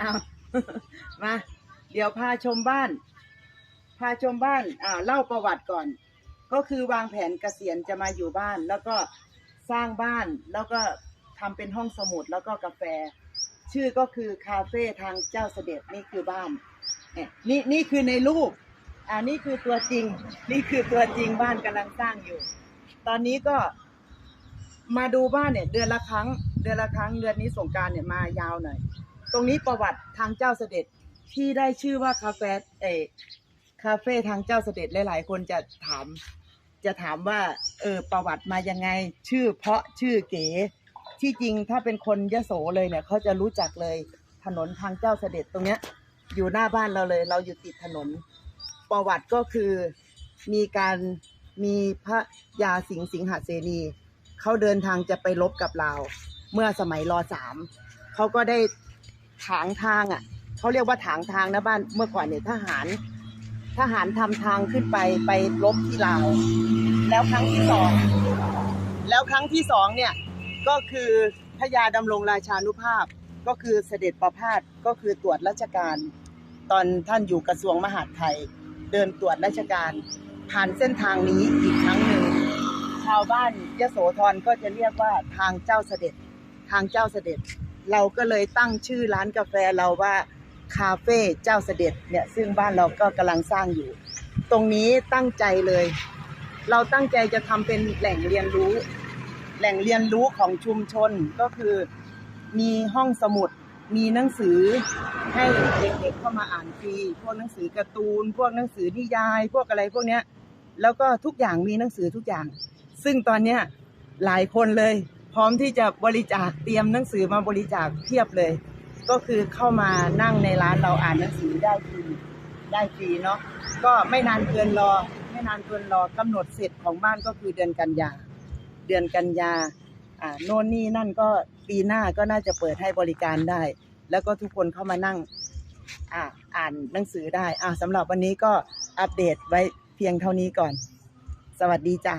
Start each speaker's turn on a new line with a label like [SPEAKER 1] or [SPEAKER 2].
[SPEAKER 1] อ้าวมา เดี๋ยวพาชมบ้าน พาชมบ้านอ่าเล่าประวัติก่อน ก็คือวางแผนเกษียณจะมาอยู่บ้าน แล้วก็สร้างบ้านแล้วก็ทำเป็นห้องสมุดแล้วก็กาแฟ ชื่อก็คือคาเฟ่ทางเจ้าเสด็จนี่คือบ้านเนี่ยนี่นี่คือในรูปอ่านี่คือตัวจริง นี่คือตัวจริงบ้านกำลังสร้างอยู่ ตอนนี้ก็มาดูบ้านเนี่ย เดือนละครั้ง เดือนละครั้งเดือนนี้สงการเนี่ยมายาวหน่อย ตรงนี้ประวัติทางเจ้าเสด็จที่ได้ชื่อว่าคาเฟ่เอคาเฟ่ทางเจ้าเสด็จหลายๆ คนจะถาม จะถามว่าเออประวัติมายังไง ชื่อเพราะชื่อเก๋ที่จริงถ้าเป็นคนยโสเลยเนี่ยเขาจะรู้จักเลยถนนทางเจ้าเสด็จตรงเนี้ย อยู่หน้าบ้านเราเลย เราอยู่ติดถนน ประวัติก็คือมีการมีพระยาสิงห์สิงหเสนีเขาเดินทางจะไปรบกับเราวเมื่อสมัยรอสามเขาก็ได้ ถางทางอะเขาเรียกว่าถางทางนะบ้านเมื่อก่อนเนี่ยทหาร ทหารทำทางขึ้นไปไปรบที่ลาว แล้วครั้งที่สองแล้วครั้งที่สองเนี่ยก็คือพระยาดำรงราชานุภาพก็คือเสด็จประพาสก็คือตรวจราชการ ตอนท่านอยู่กระทรวงมหาดไทย เดินตรวจราชการ ผ่านเส้นทางนี้อีกครั้งหนึ่งชาวบ้านยโสธรก็จะเรียกว่าทางเจ้าเสด็จทางเจ้าเสด็จ เราก็เลยตั้งชื่อร้านกาแฟเราว่าคาเฟ่เจ้าเสด็จเนี่ยซึ่งบ้านเราก็กำลังสร้างอยู่ ตรงนี้ตั้งใจเลย เราตั้งใจจะทำเป็นแหล่งเรียนรู้ แหล่งเรียนรู้ของชุมชนก็คือมีห้องสมุด มีหนังสือให้เด็กๆเข้ามาอ่านฟรีพวกหนังสือการ์ตูน พวกหนังสือนิยาย พวกอะไรพวกเนี้ยแล้วก็ทุกอย่างมีหนังสือทุกอย่าง ซึ่งตอนเนี้ยหลายคนเลย พร้อมที่จะบริจาคเตรียมหนังสือมาบริจาคเพียบเลย ก็คือเข้ามานั่งในร้านเราอ่านหนังสือได้ฟรีได้ฟรีเนาะก็ไม่นานเกินรอ ไม่นานเกินรอกำหนดเสร็จของบ้านก็คือเดือนกันยา เดือนกันยาอ่าโน่นนี่นั่นก็ปีหน้าก็น่าจะเปิดให้บริการได้ แล้วก็ทุกคนเข้ามานั่งอ่าอ่านหนังสือได้อ่าสำหรับวันนี้ก็อัปเดตไว้เพียงเท่านี้ก่อน สวัสดีจ้ะ